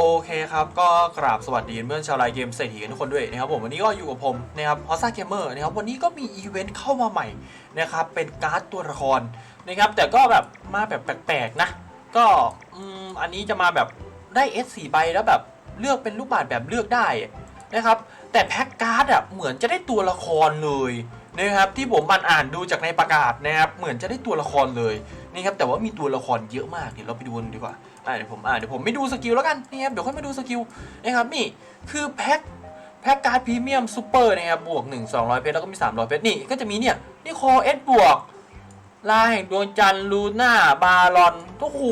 โอเคครับ ก็กราบสวัสดีเพื่อนชาวไลน์เกมเศรษฐีกันทุกคนด้วยนะครับผมวันนี้ก็อยู่กับผมนะครับฮอสซาเกมเมอร์นะครับวันนี้ก็มีอีเวนต์เข้ามาใหม่นะครับเป็นการ์ดตัวละครนะครับแต่ก็แบบมาแบบแปลกๆนะ ก็อืมอันนี้จะมาแบบได้ S4 ใบแล้วแบบเลือกเป็นลูกบาศก์แบบเลือกได้นะครับแต่แพ็กการ์ดอะเหมือนจะได้ตัวละครเลยนะครับที่ผมอ่านอ่านดูจากในประกาศนะครับเหมือนจะได้ตัวละครเลย นี่ครับแต่ว่ามีตัวละครเยอะมากเดี๋ยวเราไปดูกันดีกว่าอะเดี๋ยวผมอะเดี๋ยวผมไม่ดูสกิลแล้วกันนี่ครับเดี๋ยวค่อยมาดูสกิลนะครับนี่คือแพ็คแพ็คการ์ดพรีเมียมซูเปอร์นะครับบวก1 200เพชรแล้วก็มี 300เพชรนี่ก็จะมีเนี่ยนี่คอเอสบวกลาแห่งดวงจันทร์ลูน่าบารอนโอ้โห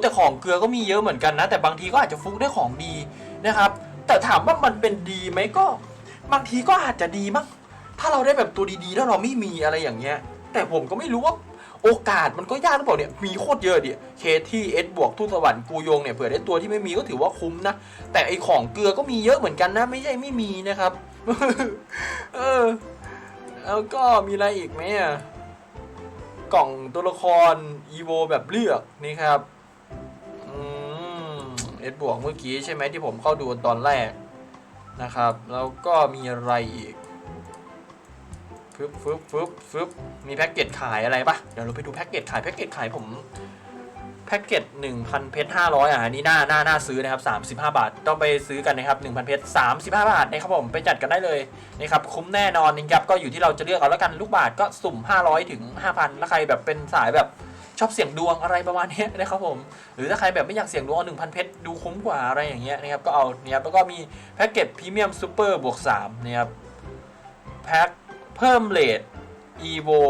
แต่ของเกลือก็มีเยอะเหมือนกันนะ แต่บางทีก็อาจจะฟุกได้ของดีนะครับ แต่ถามว่ามันเป็นดีไหมก็ บางทีก็อาจจะดีมั้งถ้าเราได้แบบตัวดีๆ แล้วเราไม่มีอะไรอย่างเงี้ย แต่ผมก็ไม่รู้ว่า โอกาสมันก็ยากหรือเปล่าเนี่ยมีโคตรเยอะดิเคที่เอสบวกทูสวรรค์กูยงเนี่ยเผื่อได้ตัวที่ไม่มีก็ถือว่าคุ้มนะ แต่ไอของเกลือก็มีเยอะเหมือนกันนะ ไม่ใช่ไม่มีนะครับ เออแล้วก็มีอะไรอีกไหมอะกล่องตัวละครอีโวแบบเลือกนี่ครับเอสบวกเมื่อกี้ใช่ไหมที่ผมเข้าดูตอนแรกนะครับ แล้วก็มีอะไรอีก บฟึบฟึบฟึบมีแพ็กเกจขายอะไรปะเดี๋ยวเราไปดูแพ็กเกจขายแพ็กเกจขายผมแพ็กเกจ1,000 เพชร 500 อะนนี้น่าน่าน่าซื้อนะครับ 35 บาท ต้องไปซื้อกันนะครับ 1,000 เพชร 35 บาทนะครับผม ไปจัดกันได้เลยนะครับ คุ้มแน่นอนนะครับ ก็อยู่ที่เราจะเลือกเอาแล้วกัน ลูกบาทก็สุ่ม 500 ถึง 5,000 แล้วใครแบบเป็นสายแบบชอบเสี่ยงดวงอะไรประมาณนี้นะครับผม หรือถ้าใครแบบไม่อยากเสี่ยงดวงเอา1,000 เพชรดูคุ้มกว่าอะไรอย่างเงี้ยนะครับ ก็เอาเนี่ยแล้วก็มีแพ็กเกจพรีเมียมซูเปอร์บวก3นะครับ แพ็คเพิ่มเลท evo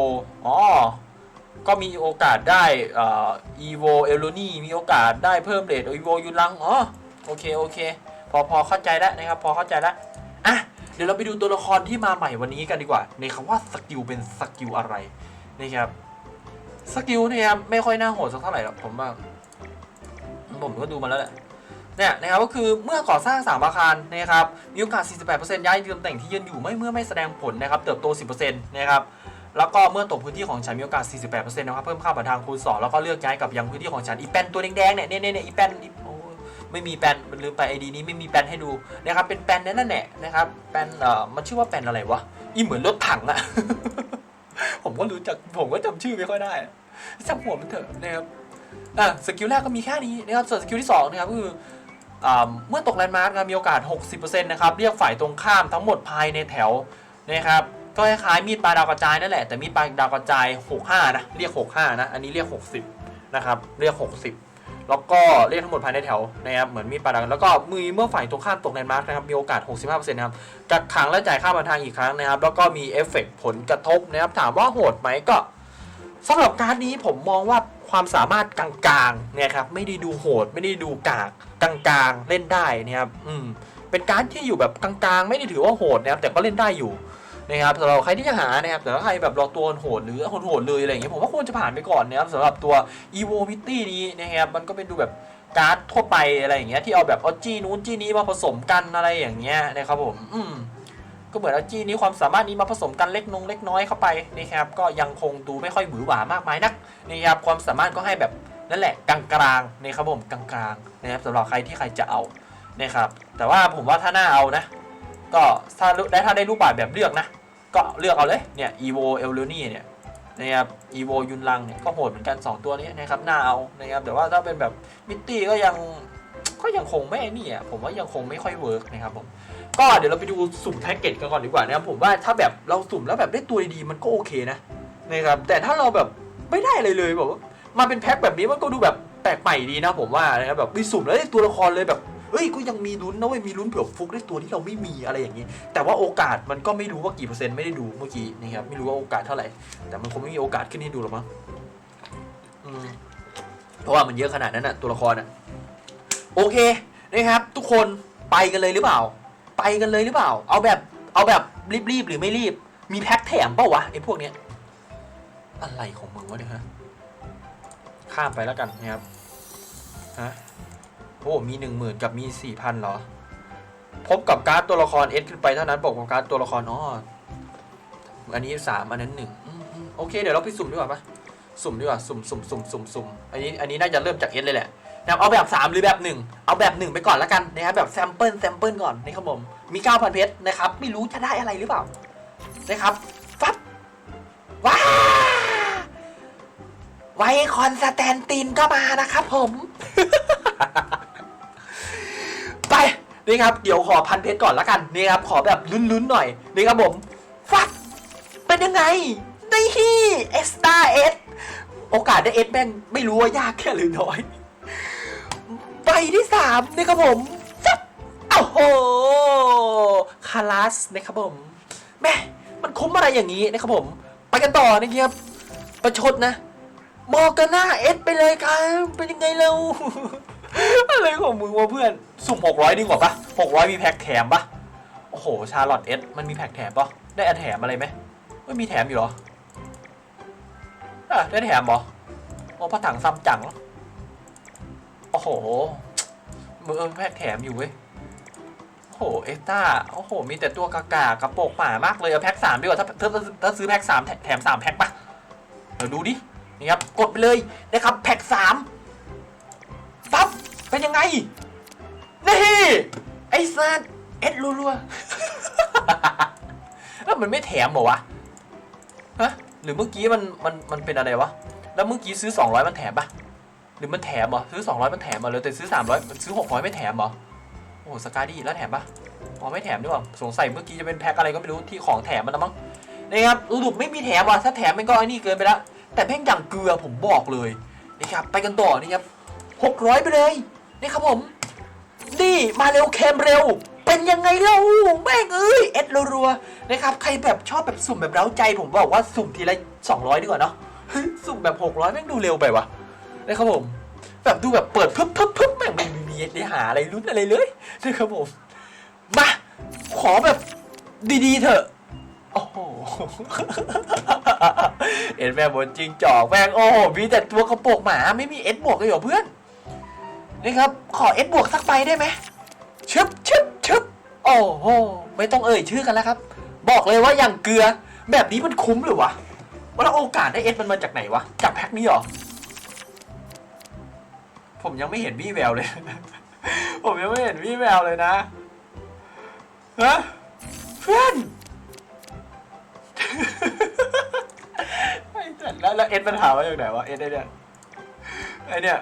อ๋อ ก็มีโอกาสได้อ่อ evo เอลูนี่มีโอกาสได้เพิ่มเลท evo ยุนลังอ๋อโอเคโอเค พอพอเข้าใจแล้วนะครับ พอเข้าใจแล้วอะเดี๋ยวเราไปดูตัวละครที่มาใหม่วันนี้กันดีกว่า ในคำว่าสกิลเป็นสกิลอะไรนะครับสกิลเนี่ยไม่ค่อยน่าโหดสักเท่าไหร่หรอกผมว่าผมก็ดูมาแล้วแหละ เนี่ยนะครับก็คือเมื่อก่อสร้างสามอาคารนะครับมีโอกาส 48%ย้ายตำแหน่งที่ยืนอยู่ไม่เมื่อไม่แสดงผลนะครับเติบโต 10%นะครับแล้วก็เมื่อตกพื้นที่ของฉันมีโอกาส 48%นะครับเพิ่มค่าผ่านทางคูณ 2 แล้วก็เลือกย้ายกับยังพื้นที่ของฉันอีแปนตัวแดงๆเนี่ยเนี่ยเนี่ยอีแปนไม่มีแปนมันลืมไปไอดีนี้ไม่มีแปนให้ดูนะครับเป็นแปนนั่นแหละนะครับแปนเอ่อมันชื่อว่าแปนอะไรวะอีเหมือนรถถังอะผมก็รู้จักผมก็จำชื่อไม่ค่อยได้จำหัวมันเถอะนะครับอะสกิลแรกก็มีแค่นี้นะครับส่วนสกิลที่สองนะครับก็คือ เมื่อตกแลนด์มาร์กมีโอกาส 60%นะครับเรียกฝ่ายตรงข้ามทั้งหมดภายในแถวนะครับก็คล้ายๆมีดปลายดาวกระจายนั่นแหละแต่มีดปลายดาวกระจาย 65 นะเรียก 65 นะ อันนี้เรียก 60 นะครับ เรียก 60 แล้วก็เรียกทั้งหมดภายในแถวนะครับเหมือนมีดปลายดาวแล้วก็มือเมื่อฝ่ายตรงข้ามตกแลนด์มาร์กนะครับมีโอกาส 65%นะครับกักขังและจ่ายค่าบันทางอีกครั้งนะครับ แล้วก็มีเอฟเฟกต์ผลกระทบนะครับถามว่าโหดไหมก็สำหรับการนี้ผมมองว่าความสามารถกลางๆเนี่ยครับไม่ได้ดูโหดไม่ได้ดูกาก กลางๆเล่นได้นะครับอืมเป็นการที่อยู่แบบกลางๆ ไม่ได้ถือว่าโหดนะครับแต่ก็เล่นได้อยู่นะครับสำหรับใครที่จะหานะครับแต่ถ้าใครแบบรอตัวโหดหรือโหดเลยอะไรอย่างเงี้ยผมว่าควรจะผ่านไปก่อนนะครับสำหรับตัว evo m i t y นี้นะครับมันก็เป็นดูแบบการ์ดทั่วไปอะไรอย่างเงี้ยที่เอาแบบเอาจี้นู้นจี้นี้มาผสมกันอะไรอย่างเงี้ยนะครับผมอืมก็เหมือนเอาจี้นี้ความสามารถนี้มาผสมกันเล็กนงเล็กน้อยเข้าไปนะครับก็ยังคงดูไม่ค่อยหวือหวามากมายนักนะครับความสามารถก็ให้แบบ นั่นแหละกลางๆนะครับผมกลางๆนะครับสำหรับใครที่ใครจะเอานะครับแต่ว่าผมว่าถ้าหน้าเอานะ ก็ถ้าได้ถ้าได้รูปบาทแบบเลือกนะ ก็เลือกเอาเลยเนี่ย evo e l ล n i เนี่ยนะครับ evo ยุนลังเนี่ยก็โหดเหมือนกัน 2 ตัวนี้นะครับหน้าเอานะครับแต่ว่าถ้าเป็นแบบมิตตี้ก็ยังก็ยังคงไม่นี่อะผมว่ายังคงไม่ค่อยเวิร์กนะครับผมก็เดี๋ยวเราไปดูสุ่มแพ็กเกจกันก่อนดีกว่านะครับผมว่าถ้าแบบเราสุ่มแล้วแบบได้ตัวดีๆมันก็โอเคนะนะครับแต่ถ้าเราแบบไม่ได้อะไรเลยแบบ มาเป็นแพ็คแบบนี้มันก็ดูแบบแปลกใหม่ดีนะผมว่านะครับแบบมีสุ่มแล้วได้ตัวละครเลยแบบเฮ้ยก็ยังมีลุ้นนะเว้ยมีลุ้นเผื่อฟุกได้ตัวที่เราไม่มีอะไรอย่างนี้ แต่ว่าโอกาสมันก็ไม่รู้ว่ากี่เปอร์เซ็นต์ไม่ได้ดูเมื่อกี้นะครับไม่รู้ว่าโอกาสเท่าไหร่ แต่มันคงไม่มีโอกาสขึ้นให้ดูหรอกมั้งเพราะว่ามันเยอะขนาดนั้นอะตัวละครอะโอเคนะครับ ทุกคนไปกันเลยหรือเปล่า ไปกันเลยหรือเปล่า เอาแบบเอาแบบรีบๆหรือไม่รีบ มีแพ็คแถมเปล่าวะไอ้พวกเนี้ยอะไรของมึงวะเนี่ยฮะ ข้ามไปแล้วกันนะครับฮะโอ้มีหนึ่งหมื่นกับมีสี่พันเหรอ พบกับการ์ดตัวละครเอสขึ้นไปเท่านั้นบอกกับการ์ดตัวละครอ๋ออันนี้สามอันนั้นหนึ่งโอเค เดี๋ยวเราไปสุ่มดีกว่าปะสุ่มดีกว่าสุ่มสุ่มสุ่มสุ่มสุ่มอันนี้อันนี้น่าจะเริ่มจากเอสเลยแหละนะครับเอาแบบ 3 หรือแบบ 1 เอาแบบ 1 ไปก่อนแล้วกันนะครับแบบแซมเปิลแซมเปิลก่อนนะครับผมมี 9,000 เพชรนะครับ ไม่รู้จะได้อะไรหรือเปล่า นะครับ ฟับว้า ไวคอนสแตนตินก็มานะครับผม ไปนี่ครับ เดี๋ยวขอพันเพชรก่อนละกันนี่ครับ ขอแบบลุ้นๆหน่อยนี่ครับผมฟับเป็นยังไงนี่เอสตาเอสโอกาสได้เอสแม่งไม่รู้ว่ายากแค่หรือน้อยใบที่สามนี่ครับผมฟับโอ้โหคาลัสนะครับผมแม่มันคุ้มอะไรอย่างนี้นะครับผม ไปกันต่อนะครับประชดนะ มอร์กาน่าเอสไปเลยครับ เป็นยังไงเรา อะไรของมึงวะเพื่อน สุ่ม600ดีกว่าปะ600 มีแพ็คแถมปะโอ้โห ชาร์ลอตเอสมันมีแพ็คแถมปะได้อแถมอะไรไหมไม่มีแถมอยู่หรออะได้แถมเหรอโอ้พระถังซัมจังโอ้โหมือแพ็คแถมอยู่เว้ยโอ้โหเอสต้าโอ้โห มีแต่ตัวกากากระโปรงหมามากเลยเอาแพ็คสามดีกว่าถ้าถ้าถ้าถ้าซื้อแพ็คสามแถมสามแพ็คปะเดี๋ยวดูดิ นี่ครับกดไปเลยนะครับแพ็คสามปั๊บเป็นยังไง นี่ ไอ้สัตว์เอ็ดรัวๆแล้วมันไม่แถมเหรอวะฮะหรือเมื่อกี้มันมันมันเป็นอะไรวะแล้วเมื่อกี้ซื้อ 200 มันแถมปะหรือมันแถมเหรอซื้อ 200 มันแถมมาเลยแต่ซื้อ 300มันซื้อ 600 ไม่แถมเหรอโอ้สกาดี้แล้วแถมปะอ๋อไม่แถมด้วยวะสงสัยเมื่อกี้จะเป็นแพ็คอะไรก็ไม่รู้ที่ของแถมมันนะมั้งนะครับสรุปไม่มีแถมว่ะถ้าแถมมันก็ไอ้นี่เกินไปละ แต่แพ่งอย่างเกลือผมบอกเลยนะครับไปกันต่อนะครับหกร้อยไปเลยนี่ครับผมนี่มาเร็วเคมเร็ว เป็นยังไงเล่าแม่งเอ้ยเอ็ดรัวๆนะครับใครแบบชอบแบบสุ่มแบบเร้าใจผมบอกว่าสุ่มทีละ200 ดีกว่าเนาะสุ่มแบบ 600 แม่งดูเร็วไปวะนะครับผม แบบดูแบบเปิดพึบพึบพึบแม่งไม่มีได้หาอะไรลุ้นอะไรเลยนะครับผมมาขอแบบดีๆเถอะ โอ้โห เอ็นแม่บนจริงจอกแม่งโอ้โหมีแต่ตัวกระโปงหมาไม่มีเอ็ดบวกเลยเหรอเพื่อน นี่ครับ ขอเอ็ดบวกสักใบได้ไหมชึบชึบชึบโอ้โห ไม่ต้องเอ่ยชื่อกันแล้วครับ บอกเลยว่าอย่างเกลือ แบบนี้มันคุ้มหรือวะว่าโอกาสได้เอ็ดมันมาจากไหนวะ จากแพ็คนี้หรอ ผมยังไม่เห็นวี่แววเลย ผมยังไม่เห็นวี่แววเลยนะ ฮะ เพื่อน ไม่เสร็จแล้วแล้วเอ็ดมันถามมาจากไหนวะเอ็ดไอเนี่ยไอเนี่ย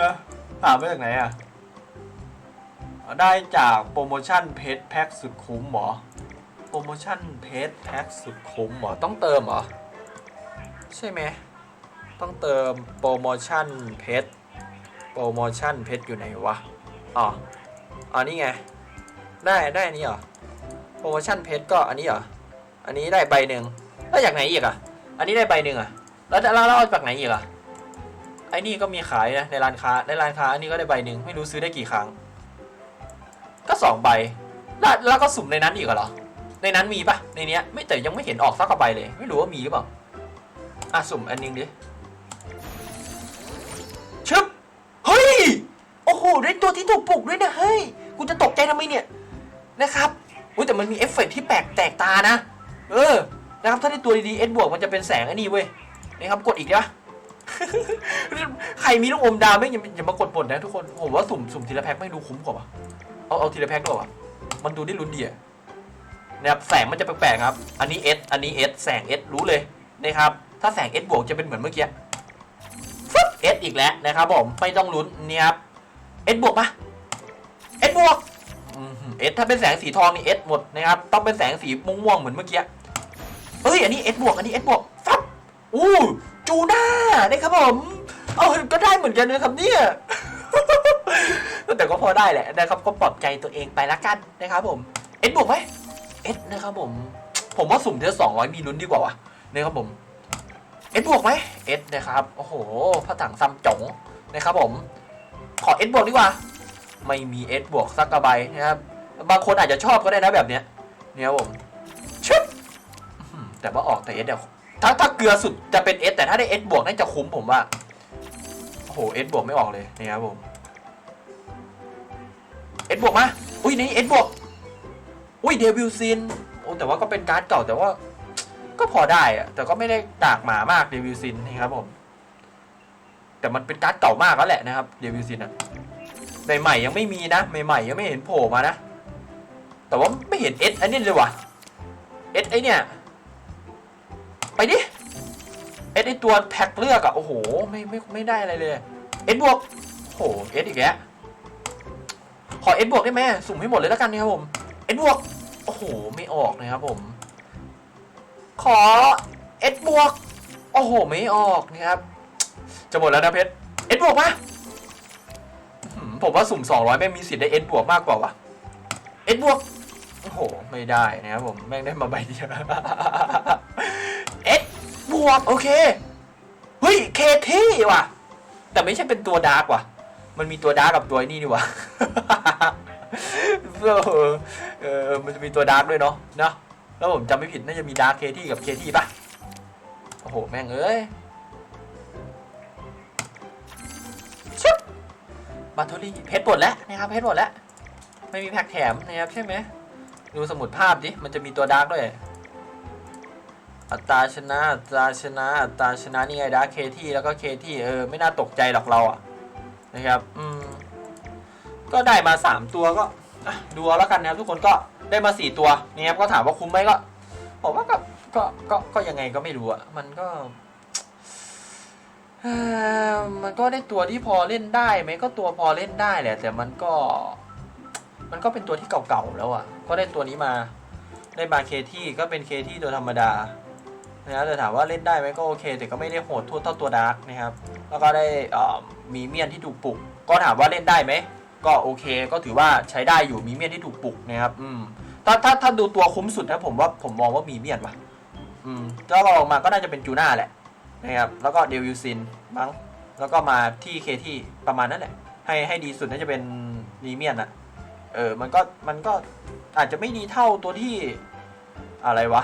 ฮะถามมาจากไหนอะได้จากโปรโมชั่นเพจแพ็คสุดคุ้มหรอโปรโมชั่นเพจแพ็คสุดคุ้มหรอต้องเติมเหรอใช่ไหมต้องเติมโปรโมชั่นเพจโปรโมชั่นเพจอยู่ไหนวะอ๋ออ๋อนี่ไงได้ได้อันนี้เหรอโปรโมชั่นเพจก็อันนี้เหรอ อันนี้ได้ใบหนึ่งแล้วจากไหนอีกอะ อันนี้ได้ใบหนึ่งอะ แล้วแล้วเอาจากไหนอีกอะ ไอ้นี่ก็มีขายนะในร้านค้าในร้านค้าอันนี้ก็ได้ใบหนึ่งไม่รู้ซื้อได้กี่ครั้ง ก็สองใบ แล้วแล้วก็สุ่มในนั้นอีกเหรอ ในนั้นมีปะในเนี้ยไม่แต่ยังไม่เห็นออกสักกระใบเลย ไม่รู้ว่ามีหรือเปล่า อะสุ่มอันนึงดิชึบเฮ้ย โอ้โหได้ตัวที่ถูกปลุกด้วยนะเฮ้ย กูจะตกใจทำไมเนี่ยนะครับอุ้ยแต่มันมีเอฟเฟกต์ที่แปลกแตกตานะ เออ นะครับ ถ้าได้ตัวดีๆเอสบวกมันจะเป็นแสงไอ้นี่เว้ย นะครับ กดอีกได้ปะใครมีลูกอมดาวไม่อย่าอย่ามากดปนนะทุกคน ผมว่าสุ่มสุ่มทีละแพ็คไม่ดูคุ้มกว่าปะเอาเอาทีละแพ็คด้วยวะมันดูได้ลุ้นดีอะนะครับ แสงมันจะแปลกๆครับ อันนี้เอสอันนี้เอสแสงเอสรู้เลยนะครับ ถ้าแสงเอสบวกจะเป็นเหมือนเมื่อกี้ฟึ๊บเอสอีกแล้วนะครับผม ไม่ต้องลุ้นเนี่ยครับเอสบวกปะเอสบวกเอสถ้าเป็นแสงสีทองนี่เอสหมดนะครับ ต้องเป็นแสงสีม่วงๆเหมือนเมื่อกี้ เอ้ย อันนี้เอสบวก อันนี้เอสบวกฟับอู้จูน่าได้ครับผม เออก็ได้เหมือนกันนะครับเนี่ย แต่ก็พอได้แหละนะครับ ก็ปลอบใจตัวเองไปละกันนะครับผมเอสบวกไหมเอสนะครับผม ผมว่าสุ่มเทสสองร้อยมีลุ้นดีกว่าวะนะครับผมเอสบวกไหมเอสนะครับ โอ้โหพระถังซัมจงนะครับผม ขอเอสบวกดีกว่า ไม่มีเอสบวกสักกระใบนะครับ บางคนอาจจะชอบก็ได้นะแบบเนี้ยเนี่ยครับผม แต่ว่าออกแต่เอสเดี๋ยวถ้าถ้าเกลือสุดจะเป็นเอสแต่ถ้าได้เอสบวกน่าจะคุ้มผมว่าโอ้โหเอสบวกไม่ออกเลยนี่ครับผมเอสบวกมาอุ้ยนี่เอสบวกอุ้ยเดวิลซินโอ้แต่ว่าก็เป็นการ์ดเก่าแต่ว่า ก็พอได้อะแต่ก็ไม่ได้ดากหมามากเดวิลซินนี่ครับผมแต่มันเป็นการ์ดเก่ามากแล้วแหละนะครับเดวิลซินอะใหม่ๆยังไม่มีนะใหม่ๆยังไม่เห็นโผล่มานะ แต่ว่าไม่เห็นเอสอันนี้เลยว่ะเอสไอเนี่ย ไปดิ เอสไอตัวแพ็คเลือกอะโอ้โห ไม่ไม่ไม่ได้อะไรเลย เอสบวก โอ้โห เอสอีกแล้ว ขอเอสบวกได้ไหมสุ่มให้หมดเลยแล้วกันนะครับผม เอสบวก โอ้โห ไม่ออกนะครับผม ขอเอสบวก โอ้โห ไม่ออกนะครับ จะหมดแล้วนะเพชร เอสบวกปะอื้อหือผมว่าสุ่ม 200 ไม่งมีสิทธิ์ได้เอสบวกมากกว่าวะเอสบวก โอ้โห ไม่ได้นะครับผม แม่งได้มาใบเดียว บวกโอเค เฮ้ย เคที่ว่ะ แต่ไม่ใช่เป็นตัวดาร์กว่ะ มันมีตัวดาร์กกับตัวไอ้นี่นี่ว่ะเออมันจะมีตัวดาร์กด้วยเนาะเนาะแล้วผมจำไม่ผิดน่าจะมีดาร์กเคที่กับเคที่ป่ะ โอ้โห แม่งเอ้ยชิบบัตเทอรี่เพชรหมดแล้วนะครับเพชรหมดแล้ว ไม่มีแพ็กแถมนะครับใช่ไหม ดูสมุดภาพดิ มันจะมีตัวดาร์กด้วย อัตราชนะอัตราชนะอัตราชนะนี่ไงดาเคที่แล้วก็เคที่เออไม่น่าตกใจหรอกเราอะนะครับอืมก็ได้มา 3 ตัวก็ดูเอาแล้วกันนะครับทุกคนก็ได้มา 4 ตัวนะครับก็ถามว่าคุ้มไหมก็ผมว่าก็ก็ก็ก็ยังไงก็ไม่รู้อะมันก็มันก็ได้ตัวที่พอเล่นได้ไหมก็ตัวพอเล่นได้แหละแต่มันก็ มันก็เป็นตัวที่เก่าๆแล้วอะก็ได้ตัวนี้มาได้มาเคที่ก็เป็นเคที่ตัวธรรมดา นะครับแต่ถามว่าเล่นได้ไหมก็โอเค แต่ก็ไม่ได้โหดทั่วเท่าตัวดาร์กนะครับ แล้วก็ได้อ่อมีเมียนที่ถูกปลุก ก็ถามว่าเล่นได้ไหมก็โอเค ก็ถือว่าใช้ได้อยู่มีเมียนที่ถูกปลุกนะครับอืมถ้าถ้าถ้าดูตัวคุ้มสุดนะผมว่าผมมองว่ามีเมียนว่ะอืมแล้วก็ออกมาก็น่าจะเป็นจูน่าแหละนะครับแล้วก็เดวิลซินมั้งแล้วก็มาที่เคที่ประมาณนั้นแหละให้ให้ดีสุดน่าจะเป็นมีเมียนอะเออมันก็มันก็อาจจะไม่ดีเท่าตัวที่อะไรวะ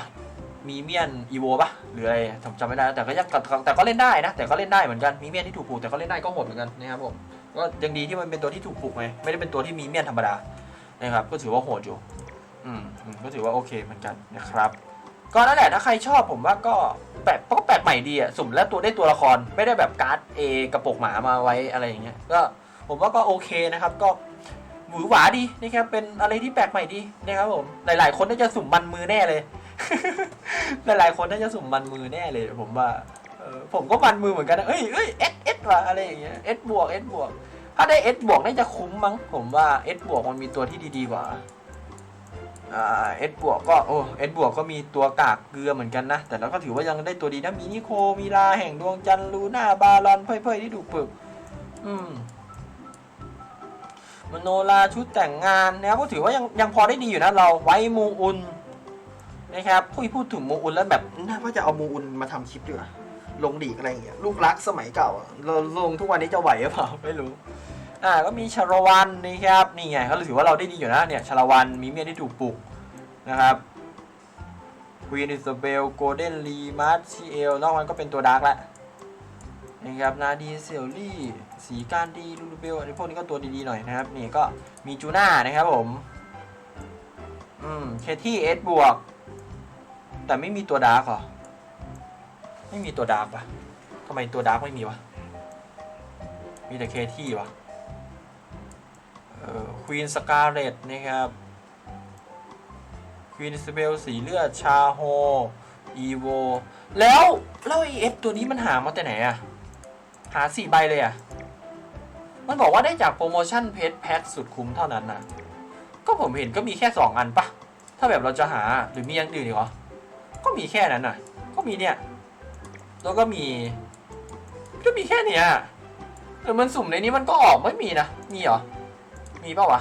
มีเมียนอีโวปะหรืออะไรผมจำไม่ได้แต่ก็ยังแต่ก็เล่นได้นะ แต่ก็เล่นได้เหมือนกันมีเมียนที่ถูกปลูกแต่ก็เล่นได้ก็โหดเหมือนกันนะครับผมก็ยังดีที่มันเป็นตัวที่ถูกปลูกไงไม่ได้เป็นตัวที่มีเมียนธรรมดานะครับก็ถือว่าโหดอยู่อืมอืมก็ถือว่าโอเคเหมือนกันนะครับก็นั่นแหละถ้าใครชอบผมว่าก็แปลกก็แปลกใหม่ดีอะสุ่มแล้วตัวได้ตัวละครไม่ได้แบบการ์ดเอกระปกหมามาไว้อะไรอย่างเงี้ยก็ผมว่าก็โอเคนะครับก็หวือหวาดีนะครับเป็นอะไรที่แปลกใหม่ดีนะครับผมหลาย ๆ คนน่าจะสุ่มมันมือแน่เลย หลายๆคนน่าจะสุ่มมันมือแน่เลยผมว่าผมก็มันมือเหมือนกันนะเอ้ยเอ้ยเอสเอสว่ะอะไรอย่างเงี้ยเอสบวกเอสบวก ถ้าได้เอสบวกน่าจะคุ้มมั้ง ผมว่าเอสบวกมันมีตัวที่ดีๆกว่าอ่าเอสบวกก็โอ้เอสบวกก็มีตัวกากเกลือเหมือนกันนะ แต่เราก็ถือว่ายังได้ตัวดีนะมีนิโคมีลาแห่งดวงจันทร์ลูน่าบาลอนเพ่ยๆที่ถูปึก อืมมโนราชุดแต่งงานนะก็ถือว่ายังยังพอได้ดีอยู่นะเราไว้มูอุน นะครับพูดพูดถึงโมอุนแล้วแบบน่าว่าจะเอาโมอุนมาทำคลิปดีกว่าลงดีกอะไรอย่างเงี้ยลูกรักสมัยเก่าเราลงทุกวันนี้จะไหวหรือเปล่าไม่รู้ อ่าก็มีชาละวันนะครับนี่ไงก็ถือว่าเราได้ดีอยู่นะเนี่ยชาละวันมีเมียที่ถูกปลุกนะครับควีนอิซาเบลโกลเด้นลีมาร์ชิเอลนอกนั้นก็เป็นตัวดาร์กแล้วนะครับนาดีเซลลี่ สีการดีลูลูเบลอันนี้พวกนี้ก็ตัวดีๆหน่อยนะครับนี่ก็มีจูน่านะครับผมอืมเคที่เอสบวก แต่ไม่มีตัวดาร์กหรอ ไม่มีตัวดาร์กปะทำไมตัวดาร์กไม่มีวะ มีแต่เคที่วะควีนสกาเลตนะครับควีนสเบลสีเลือดชาโฮอีโวแล้วแล้วไอเอฟตัวนี้มันหามาแต่ไหนอะหาสี่ใบเลยอะมันบอกว่าได้จากโปรโมชั่นเพจแพ็คสุดคุ้มเท่านั้นนะก็ผมเห็นก็มีแค่สองอันปะถ้าแบบเราจะหาหรือมีอย่างอื่นอีกเหรอ ก็มีแค่นั้นน่ะ ก็มีเนี่ย แล้วก็มี ก็มีแค่เนี้ยหรือมันสุ่มในนี้มันก็ออกไม่มีนะ มีเหรอ มีเปล่าวะ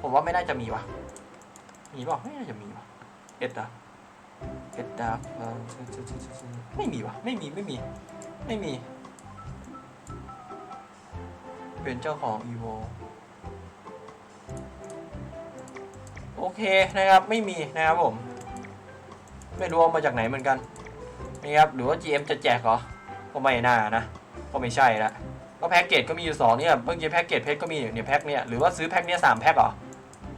ผมว่าไม่น่าจะมีวะมีเปล่าไม่น่าจะมีวะเอ็ดอะเอ็ดดับไม่มีวะไม่มีไม่มี ไม่มี เป็นเจ้าของ evo โอเคนะครับ ไม่มีนะครับผม ไม่รู้เอามาจากไหนเหมือนกันนี่ครับหรือว่า GM จะแจกเหรอก็ไม่น่านะ ก็ไม่ใช่ละก็แพ็กเกจก็มีอยู่สองเนี่ยเมื่อกี้แพ็กเกจเพชรก็มีเนี่ยแพ็กเนี่ยหรือว่าซื้อแพ็กเนี่ยสามแพ็กเหรอ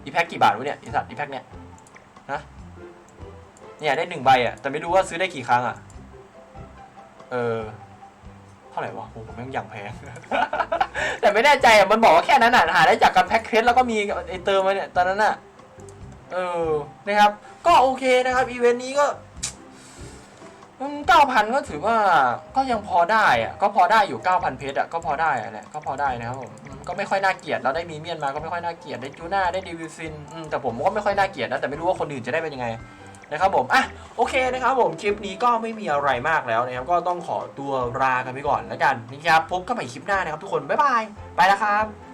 อีแพ็กกี่บาทวะเนี่ยอีสัตว์อีแพ็กเนี่ยนะเนี่ยได้หนึ่งใบอะแต่ไม่รู้ว่าซื้อได้กี่ครั้งอะเออเท่าไหร่วะโอ้โหแม่งอย่างแพง แต่ไม่แน่ใจอะมันบอกว่าแค่นั้นอะหาได้จากการแพ็คเคสแล้วก็มีไอเติมมาเนี่ยตอนนั้นอะ เออนะครับ ก็โอเคนะครับอีเวนต์นี้ก็เก้าพันก็ถือว่าก็ยังพอได้อะก็พอได้อยู่เก้าพันเพชรอะก็พอได้แหละก็พอได้นะครับผมก็ไม่ค่อยน่าเกลียดเราได้มีเมียนมาก็ไม่ค่อยน่าเกลียดได้จูน่าได้ดีวิซินแต่ผมก็ไม่ค่อยน่าเกลียดนะแต่ไม่รู้ว่าคนอื่นจะได้เป็นยังไงนะครับผมอะโอเคนะครับผมคลิปนี้ก็ไม่มีอะไรมากแล้วนะครับก็ต้องขอตัวลากันไปก่อนแล้วกันนะครับพบกันใหม่คลิปหน้านะครับทุกคนบ๊ายบายไปแล้วครับ